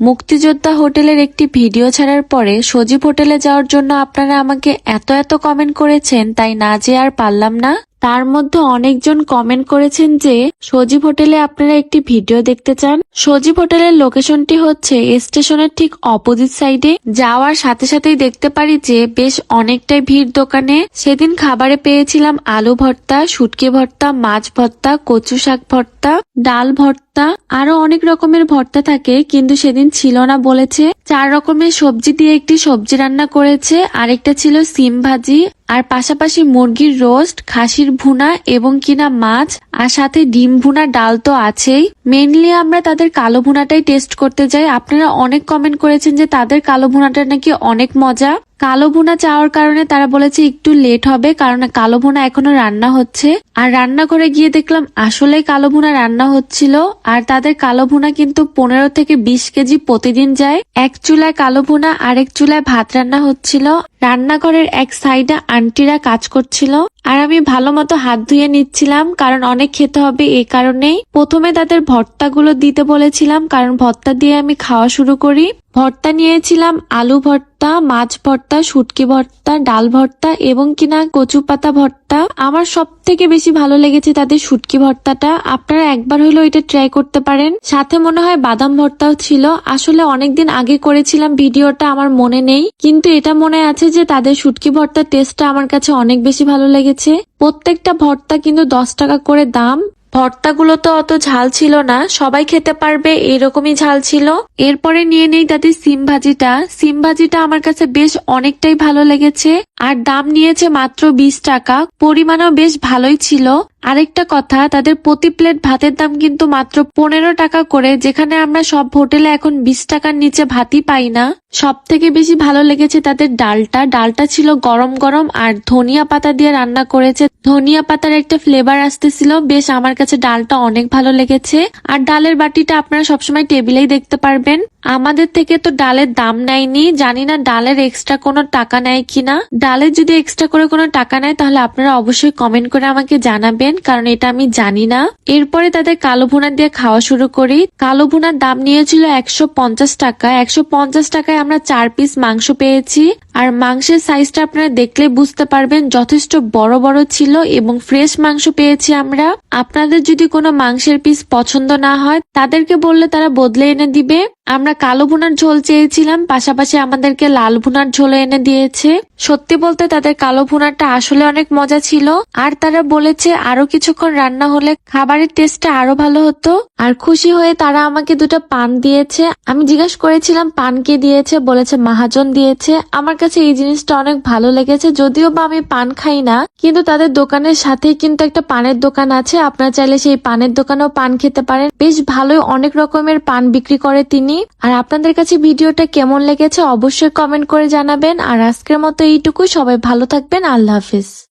মুক্তিযোদ্ধা হোটেলের একটি ভিডিও ছাড়ার পরে সজীব হোটেলে যাওয়ার জন্য আপনারা আমাকে এত এত কমেন্ট করেছেন, তাই না যে আর পারলাম না? তার মধ্যে অনেকজন কমেন্ট করেছেন যে, সজীব হোটেলে আপনারা একটি ভিডিও দেখতে চান? সজীব হোটেলের লোকেশনটি হচ্ছে স্টেশনের ঠিক অপোজিট সাইডে। যাওয়ার সাথে সাথেই দেখতে পারি যে, বেশ অনেকটাই ভিড় দোকানে। সেদিন খাবারে পেয়েছিলাম আলু ভর্তা, শুটকি ভর্তা, মাছ ভর্তা, কচু শাক ভর্তা, ডাল ভর্তা আরও অনেক রকমের ভর্তা থাকে, কিন্তু সেদিন ছিল না বলেছে। চার রকমের সবজি দিয়ে একটি সবজি রান্না করেছে, আরেকটা ছিল সিম ভাজি, আর পাশাপাশি মুরগির রোস্ট, খাসির ভুনা এবং কিনা মাছ, আর সাথে ডিম ভুনা ডাল তো আছেই। মেনলি আমরা তাদের কালো ভুনাটাই টেস্ট করতে যাই। আপনারা অনেক কমেন্ট করেছেন যে তাদের কালো ভুনাটা নাকি অনেক মজা। কালো ভুনা চাওয়ার কারণে তারা বলেছে একটু লেট হবে, কারণ কালো ভুনা এখনও রান্না হচ্ছে। আর রান্না করে গিয়ে দেখলাম আসলে কালো ভুনা রান্না হচ্ছিল। আর তাদের কালো ভুনা কিন্তু পনেরো থেকে বিশ কেজি প্রতিদিন যায়। এক চুলায় কালো ভুনা আর এক চুলায় ভাত রান্না হচ্ছিল। রান্নাঘরের এক সাইডে আন্টিরা কাজ করছিল, আর আমি ভালো মতো হাত ধুয়ে নিচ্ছিলাম, কারণ অনেক খেতে হবে এই কারণেই। প্রথমে তাদের ভর্তাগুলো দিতে বলেছিলাম, কারণ ভর্তা দিয়ে আমি খাওয়া শুরু করি। ভর্তা নিয়েছিলাম, আলু ভর্তা, মাছ ভর্তা, শুটকি ভর্তা, ডাল ভর্তা এবং কিনা কচু পাতা ভর্তা। আমার সব থেকে বেশি ভালো লেগেছে তাদের শুটকি ভর্তাটা। আপনারা একবার হলেও এটা ট্রাই করতে পারেন। সাথে মনে হয় বাদাম ভর্তাও ছিল। আসলে অনেকদিন আগে করেছিলাম, ভিডিওটা আমার মনে নেই। কিন্তু এটা মনে আছে যে তাদের শুটকি ভর্তার টেস্টটা আমার কাছে অনেক বেশি ভালো লেগেছে। প্রত্যেকটা ভর্তা কিন্তু দশ টাকা করে দাম। ভর্তাগুলো তো অত ঝাল ছিল না, সবাই খেতে পারবে এরকমই ঝাল ছিল। এরপরে নিয়ে নেই তাদের সিম ভাজিটা। সিম ভাজিটা আমার কাছে বেশ অনেকটাই ভালো লেগেছে। আর দাম নিয়েছে মাত্র বিশ টাকা। পরিমাণও বেশ ভালোই ছিল। আরেকটা কথা, তাদের প্রতি প্লেট ভাতের দাম কিন্তু মাত্র পনেরো টাকা করে, যেখানে আমরা সব হোটেলে এখন বিশ টাকার নিচে ভাতই পাই না। সব থেকে বেশি ভালো লেগেছে তাদের ডালটা। ডালটা ছিল গরম গরম আর ধনিয়া পাতা দিয়ে রান্না করেছে। ধনিয়া পাতার একটা ফ্লেভার আসতেছিল। বেশ, আমার কাছে ডালটা অনেক ভালো লেগেছে। আর ডালের বাটিটা আপনারা সবসময় টেবিলেই দেখতে পারবেন। আমাদের থেকে তো ডালের দাম নেয়নি। জানি না ডালের এক্সট্রা কোনো টাকা নেয় কিনা। ডালের যদি এক্সট্রা করে কোনো টাকা নেয়, তাহলে আপনারা অবশ্যই কমেন্ট করে আমাকে জানাবেন, কারণ এটা আমি জানি না। এরপরে তাদের কালো ভুনা দিয়ে খাওয়া শুরু করি। কালো ভুনার দাম নিয়েছিল একশো পঞ্চাশ টাকা। একশো পঞ্চাশ টাকায় আমরা চার পিস মাংস পেয়েছি। আর মাংসের সাইজটা আপনারা দেখলে বুঝতে পারবেন যথেষ্ট বড় বড় ছিল এবং ফ্রেশ মাংস পেয়েছি আমরা। আপনাদের যদি কোনো মাংসের পিস পছন্দ না হয়, তাদেরকে বললে তারা বদলে এনে দিবে। আমরা কালো ভুনার ঝোল চেয়েছিলাম, পাশাপাশি আমাদেরকে লাল ভুনার ঝোল এনে দিয়েছে। সত্যি বলতে তাদের কালো ভুনাটা আসলে অনেক মজা ছিল। আর তারা বলেছে আরও কিছুক্ষণ রান্না হলে খাবারের টেস্টটা আরও ভালো হতো। আর খুশি হয়ে তারা আমাকে দুটো পান দিয়েছে। আমি জিজ্ঞেস করেছিলাম, পান কে দিয়েছে? বলেছে, মাহাজন দিয়েছে। আমার কাছে এই জিনিসটা অনেক ভালো লেগেছে। যদিও বা আমি পান খাই না, কিন্তু তাদের দোকানের সাথেই কিন্তু একটা পানের দোকান আছে। আপনারা চাইলে সেই পানের দোকানেও পান খেতে পারেন। বেশ ভালোই অনেক রকমের পান বিক্রি করে তিনি। আর আপনাদের কাছে ভিডিওটা কেমন লেগেছে অবশ্যই কমেন্ট করে জানাবেন। আর আজকের মতো এইটুকু সবাই ভালো থাকবেন। আল্লাহ হাফিজ।